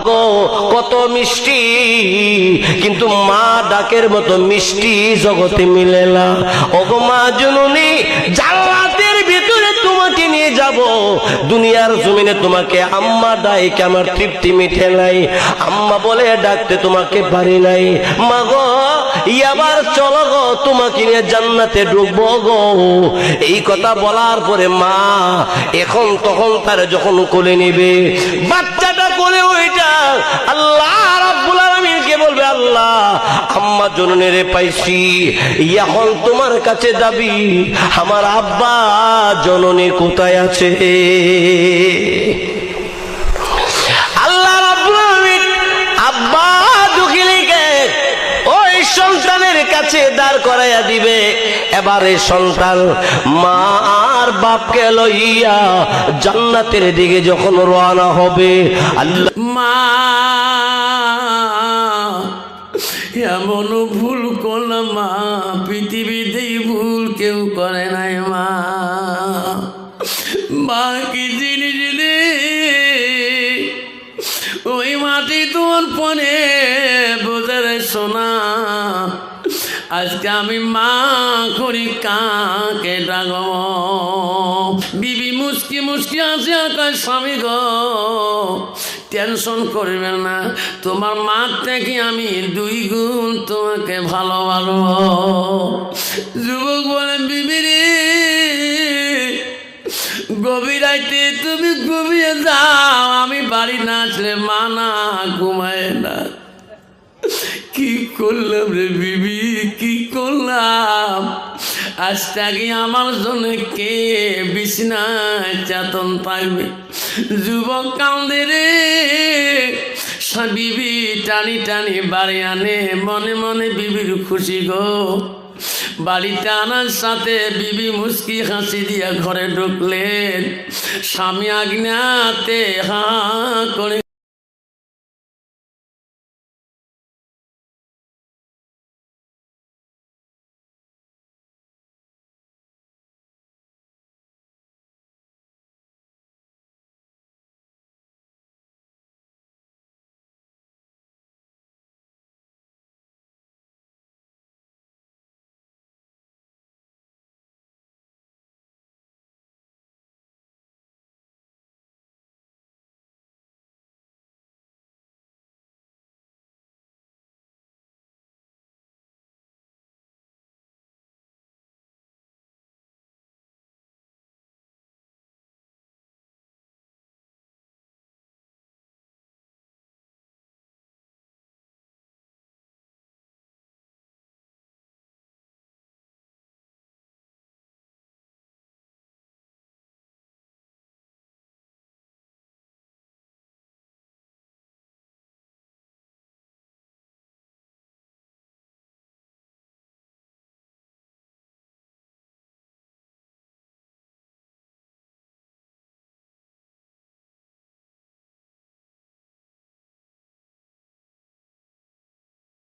মাগো কত মিষ্টি। কিন্তু মা ডাকের মতো মিষ্টি জগতে মিলে না। ওগো মা জুনুনি, জান্নাতের ভিতরে তোমাকে নিয়ে যাব। দুনিয়ার জমিনে তোমাকে আম্মা ডাইকে আমার তৃপ্তি মিঠে নাই। আম্মা বলে ডাকতে তোমাকে পারি নাই। মাগো ইয়াবার চলো গো, তোমাকে নিয়ে জান্নাতে ঢুকবো গো। এই কথা বলার পরে মা এখন তখন তার যখন কোলে নেবে বাচ্চাটা কোলে ওইটা। আল্লাহ রাব্বুল আলামিনকে বলবে, আল্লাহ, আম্মা জননেরে পাইছি, এখন তোমার কাছে দাবি আমার আব্বা জননী কোথায় আছে? কাছে দাঁড় করাইয়া দিবে। এবারে সন্তান মা আর বাপকে লইয়া জান্নাতের দিকে যখন রওনা হবে, আল্লাহ মা এমন ভুল করলাম মা পৃথিবীতে ভুল কেউ করে নাই মা। মা কি জিনিস ওই মাটি তোমার পনে বোঝার সোনা আজকে আমি মা করি কাকে ডাকব? বিবি মুসকি মুসকি আছে আকাশ স্বামী গো, টেনশন করবে না। তোমার মা থেকে আমি দুই গুণ তোমাকে ভালোবাসবো। যুবক বলে, বিবি রে, গভীর রাইতে তুমি ঘুমিয়ে যাও। আমি বাড়ি না আসলে মা না ঘুমায় না। কি করলাম রে বিবি? আজটাকে আমার জন্য কে বিছনায় চেতন থাকবে যুবক কান্দে রে বিবি টানি টানি বাড়ি আনে, মনে মনে বিবির খুশি গো। বাড়িতে আনার সাথে বিবি মুস্কি হাসি দিয়া ঘরে ঢুকলেন। স্বামী আজ্ঞাতে হা করে